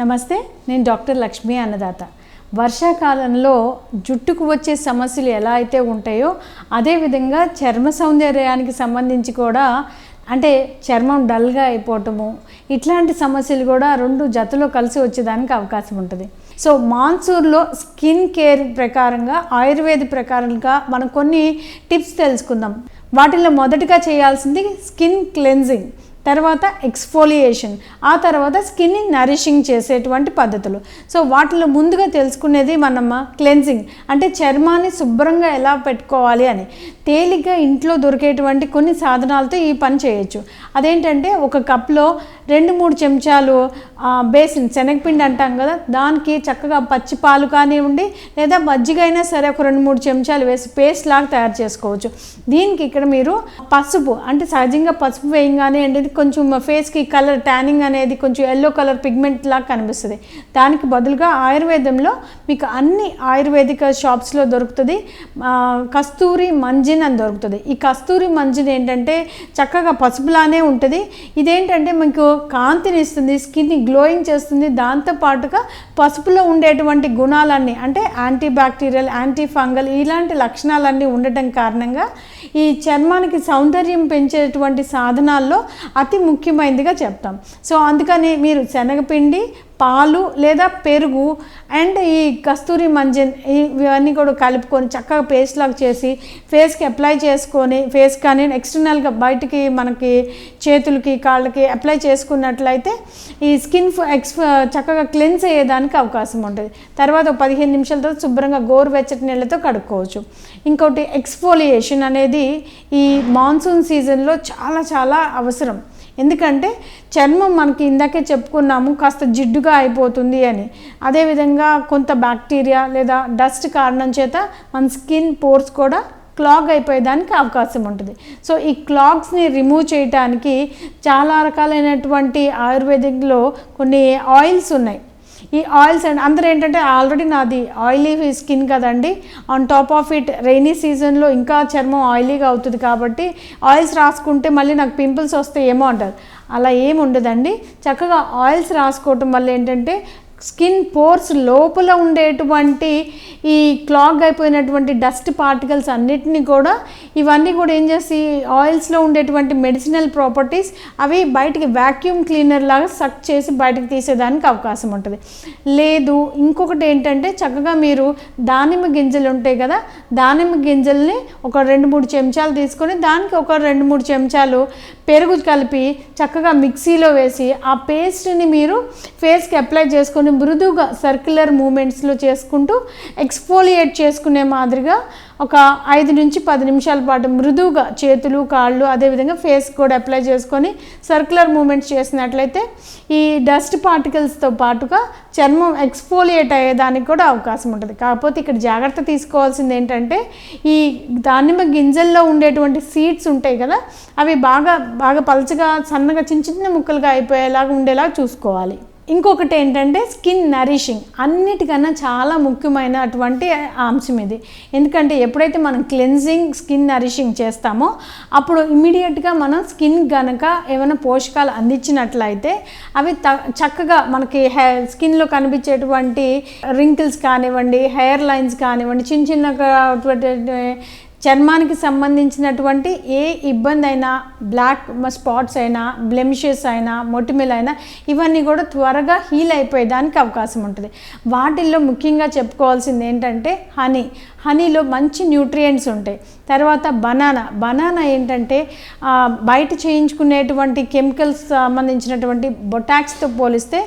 నమస్తే నేను డాక్టర్ లక్ష్మీ అన్నదాత. వర్షాకాలంలో జుట్టుకు వచ్చే సమస్యలు ఎలా అయితే ఉంటాయో అదేవిధంగా చర్మ సౌందర్యానికి సంబంధించి కూడా అంటే చర్మం డల్గా అయిపోవటము ఇట్లాంటి సమస్యలు కూడా రెండు జతలో కలిసి వచ్చేదానికి అవకాశం ఉంటుంది. సో మాన్సూన్లో స్కిన్ కేర్ ప్రకారంగా ఆయుర్వేద ప్రకారంగా మనం కొన్ని టిప్స్ తెలుసుకుందాం. వాటిలో మొదటగా చేయాల్సింది స్కిన్ క్లెన్జింగ్ తర్వాత ఎక్స్ఫోలియేషన్ ఆ తర్వాత స్కిన్ని నరిషింగ్ చేసేటువంటి పద్ధతులు. సో వాటిలో ముందుగా తెలుసుకునేది మనమ్మ క్లెన్సింగ్ అంటే చర్మాన్ని శుభ్రంగా ఎలా పెట్టుకోవాలి అని. తేలిగ్గా ఇంట్లో దొరికేటువంటి కొన్ని సాధనాలతో ఈ పని చేయొచ్చు. అదేంటంటే ఒక కప్లో రెండు మూడు చెంచాలు బేసిన్ శనగపిండి అంటాం కదా దానికి చక్కగా పచ్చి పాలు కానివ్వండి లేదా మజ్జిగ అయినా సరే ఒక రెండు మూడు చెంచాలు వేసి పేస్ట్ లాగా తయారు చేసుకోవచ్చు. దీనికి ఇక్కడ మీరు పసుపు అంటే సహజంగా పసుపు వేయంగానే అండి కొంచెం ఫేస్కి కలర్ ట్యానింగ్ అనేది కొంచెం ఎల్లో కలర్ పిగ్మెంట్ లాగా కనిపిస్తుంది. దానికి బదులుగా ఆయుర్వేదంలో మీకు అన్ని ఆయుర్వేదిక షాప్స్లో దొరుకుతుంది. కస్తూరి మంజిన్ అని దొరుకుతుంది. ఈ కస్తూరి మంజిన్ ఏంటంటే చక్కగా పసుపులానే ఉంటుంది. ఇదేంటంటే మీకు కాంతిని ఇస్తుంది స్కిన్ని గ్లోయింగ్ చేస్తుంది. దాంతో పాటుగా పసుపులో ఉండేటువంటి గుణాలన్నీ అంటే యాంటీ బ్యాక్టీరియల్ యాంటీ ఫంగల్ ఇలాంటి లక్షణాలన్నీ ఉండటం కారణంగా ఈ చర్మానికి సౌందర్యం పెంచేటువంటి సాధనాల్లో అతి ముఖ్యమైనదిగా చెప్తాం. సో అందుకని మీరు శనగపిండి పాలు లేదా పెరుగు అండ్ ఈ కస్తూరి మంజన్ ఇవన్నీ కూడా కలుపుకొని చక్కగా పేస్ట్ లాగా చేసి ఫేస్కి అప్లై చేసుకొని ఫేస్ కానీ ఎక్స్టర్నల్గా బయటికి మనకి చేతులకి కాళ్ళకి అప్లై చేసుకున్నట్లయితే ఈ స్కిన్ ఎక్స్ చక్కగా క్లెన్స్ అయ్యేదానికి అవకాశం ఉంటుంది. తర్వాత పదిహేను నిమిషాల తర్వాత శుభ్రంగా గోరువెచ్చటి నీళ్ళతో కడుక్కోవచ్చు. ఇంకోటి ఎక్స్ఫోలియేషన్ అనేది ఈ మాన్సూన్ సీజన్లో చాలా చాలా అవసరం. ఎందుకంటే చర్మం మనకి ఇందాకే చెప్పుకున్నాము కాస్త జిడ్డుగా అయిపోతుంది అని. అదేవిధంగా కొంత బ్యాక్టీరియా లేదా డస్ట్ కారణం చేత మన స్కిన్ పోర్స్ కూడా క్లాగ్ అయిపోయేదానికి అవకాశం ఉంటుంది. సో ఈ క్లాగ్స్ని రిమూవ్ చేయటానికి చాలా రకాలైనటువంటి ఆయుర్వేదిక్లో కొన్ని ఆయిల్స్ ఉన్నాయి. ఈ ఆయిల్స్ అండ్ అందరూ ఏంటంటే ఆల్రెడీ నాది ఆయిలీ స్కిన్ కదండి. On top of it rainy సీజన్లో ఇంకా చర్మం ఆయిలీగా అవుతుంది కాబట్టి ఆయిల్స్ రాసుకుంటే మళ్ళీ నాకు పింపుల్స్ వస్తే ఏమో అంటారు. అలా ఏమి ఉండదండి. చక్కగా ఆయిల్స్ రాసుకోవటం వల్ల ఏంటంటే స్కిన్ పోర్స్ లోపల ఉండేటువంటి ఈ క్లాగ్ అయిపోయినటువంటి డస్ట్ పార్టికల్స్ అన్నిటిని కూడా ఇవన్నీ కూడా ఏం చేసి ఆయిల్స్లో ఉండేటువంటి మెడిసినల్ ప్రాపర్టీస్ అవి బయటికి వ్యాక్యూమ్ క్లీనర్ లాగా సక్ చేసి బయటకు తీసేదానికి అవకాశం ఉంటుంది. లేదు ఇంకొకటి ఏంటంటే చక్కగా మీరు దానిమ్మ గింజలు ఉంటాయి కదా దానిమ్మ గింజల్ని ఒక రెండు మూడు చెంచాలు తీసుకొని దానికి ఒక రెండు మూడు చెంచాలు పెరుగు కలిపి చక్కగా మిక్సీలో వేసి ఆ పేస్ట్ని మీరు ఫేస్కి అప్లై చేసుకొని మృదువుగా సర్క్యులర్ మూమెంట్స్లో చేసుకుంటూ ఎక్స్ఫోలియేట్ చేసుకునే మాదిరిగా ఒక ఐదు నుంచి పది నిమిషాల పాటు మృదువుగా చేతులు కాళ్ళు అదేవిధంగా ఫేస్ కూడా అప్లై చేసుకొని సర్క్యులర్ మూమెంట్స్ చేసినట్లయితే ఈ డస్ట్ పార్టికల్స్తో పాటుగా చర్మం ఎక్స్ఫోలియేట్ అయ్యేదానికి కూడా అవకాశం ఉంటుంది. కాకపోతే ఇక్కడ జాగ్రత్త తీసుకోవాల్సింది ఏంటంటే ఈ దానిమ్మ గింజల్లో ఉండేటువంటి సీడ్స్ ఉంటాయి కదా అవి బాగా బాగా పలచగా సన్నగా చిన్న చిన్న ముక్కలుగా అయిపోయేలాగా ఉండేలా చూసుకోవాలి. ఇంకొకటి ఏంటంటే స్కిన్ నరిషింగ్. అన్నిటికన్నా చాలా ముఖ్యమైనటువంటి అంశం ఇది. ఎందుకంటే ఎప్పుడైతే మనం క్లెన్జింగ్ స్కిన్ నరిషింగ్ చేస్తామో అప్పుడు ఇమీడియట్గా మనం స్కిన్ కనుక ఏమైనా పోషకాలు అందించినట్లయితే అవి త చక్కగా మనకి హె స్కిన్లో కనిపించేటువంటి రింకిల్స్ కానివ్వండి హెయిర్ లైన్స్ కానివ్వండి చిన్న చిన్న చర్మానికి సంబంధించినటువంటి ఏ ఇబ్బంది అయినా బ్లాక్ స్పాట్స్ అయినా బ్లెమిషెస్ అయినా మొటిమెలు అయినా ఇవన్నీ కూడా త్వరగా హీల్ అయిపోయేదానికి అవకాశం ఉంటుంది. వాటిల్లో ముఖ్యంగా చెప్పుకోవాల్సింది ఏంటంటే హనీ. హనీలో మంచి న్యూట్రియంట్స్ ఉంటాయి. తర్వాత బనానా. బనానా ఏంటంటే బయట చేయించుకునేటువంటి కెమికల్స్ సంబంధించినటువంటి బొటాక్స్తో పోలిస్తే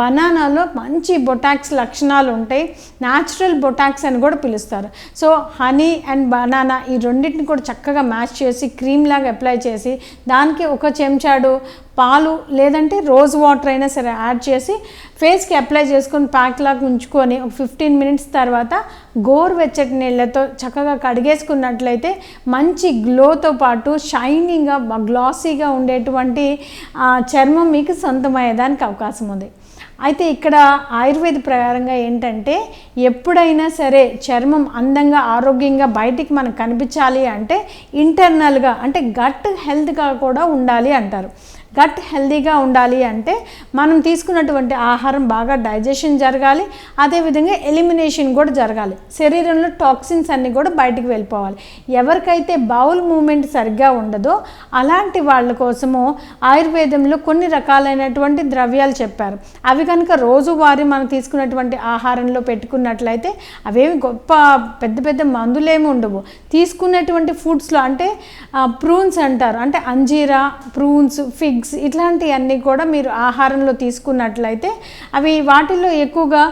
బనానాలో మంచి బొటాక్స్ లక్షణాలు ఉంటాయి. న్యాచురల్ బొటాక్స్ అని కూడా పిలుస్తారు. సో హనీ అండ్ బనానా ఈ రెండింటిని కూడా చక్కగా మ్యాచ్ చేసి క్రీమ్ లాగా అప్లై చేసి దానికి ఒక చెంచాడు పాలు లేదంటే రోజ్ వాటర్ అయినా సరే యాడ్ చేసి ఫేస్కి అప్లై చేసుకొని ప్యాక్ లాగా ఉంచుకొని ఒక ఫిఫ్టీన్ మినిట్స్ తర్వాత గోరువెచ్చటి నీళ్ళతో చక్కగా కడిగేసుకున్నట్లయితే మంచి గ్లోతో పాటు షైనింగ్గా గ్లాసీగా ఉండేటువంటి చర్మం మీకు సొంతమయ్యేదానికి అవకాశం ఉంది. అయితే ఇక్కడ ఆయుర్వేద ప్రకారంగా ఏంటంటే ఎప్పుడైనా సరే చర్మం అందంగా ఆరోగ్యంగా బయటికి మనకు కనిపించాలి అంటే ఇంటర్నల్గా అంటే గట్ హెల్త్గా కూడా ఉండాలి అంటారు. గట్ హెల్దీగా ఉండాలి అంటే మనం తీసుకున్నటువంటి ఆహారం బాగా డైజెషన్ జరగాలి అదేవిధంగా ఎలిమినేషన్ కూడా జరగాలి. శరీరంలో టాక్సిన్స్ అన్నీ కూడా బయటికి వెళ్ళిపోవాలి. ఎవరికైతే బౌల్ మూమెంట్ సరిగ్గా ఉండదో అలాంటి వాళ్ళ కోసము ఆయుర్వేదంలో కొన్ని రకాలైనటువంటి ద్రవ్యాలు చెప్పారు. అవి కనుక రోజువారీ మనం తీసుకున్నటువంటి ఆహారంలో పెట్టుకున్నట్లయితే అవేమి గొప్ప పెద్ద పెద్ద మందులేమి ఉండవు. తీసుకునేటువంటి ఫుడ్స్లో అంటే ప్రూన్స్ అంటారు. అంటే అంజీరా ప్రూన్స్ ఫిగ్స్ ఇట్లాంటివన్నీ కూడా మీరు ఆహారంలో తీసుకున్నట్లయితే అవి వాటిల్లో ఎక్కువగా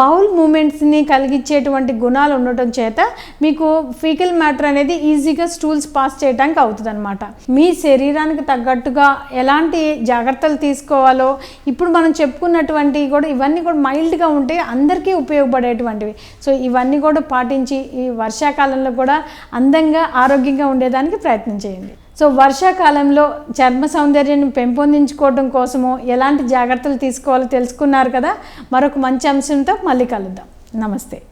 బౌల్ మూమెంట్స్ని కలిగించేటువంటి గుణాలు ఉండటం చేత మీకు ఫీకల్ మ్యాటర్ అనేది ఈజీగా స్టూల్స్ పాస్ చేయడానికి అవుతుందన్నమాట. మీ శరీరానికి తగ్గట్టుగా ఎలాంటి జాగ్రత్తలు తీసుకోవాలో ఇప్పుడు మనం చెప్పుకున్నటువంటి కూడా ఇవన్నీ కూడా మైల్డ్గా ఉంటే అందరికీ ఉపయోగపడేటువంటివి. సో ఇవన్నీ కూడా పాటించి ఈ వర్షాకాలంలో కూడా అందంగా ఆరోగ్యంగా ఉండేదానికి ప్రయత్నం చేయండి. సో వర్షాకాలంలో చర్మ సౌందర్యాన్ని పెంపొందించుకోవడం కోసము ఎలాంటి జాగ్రత్తలు తీసుకోవాలో తెలుసుకున్నారు కదా. మరొక మంచి అంశంతో మళ్ళీ కలుద్దాం. నమస్తే.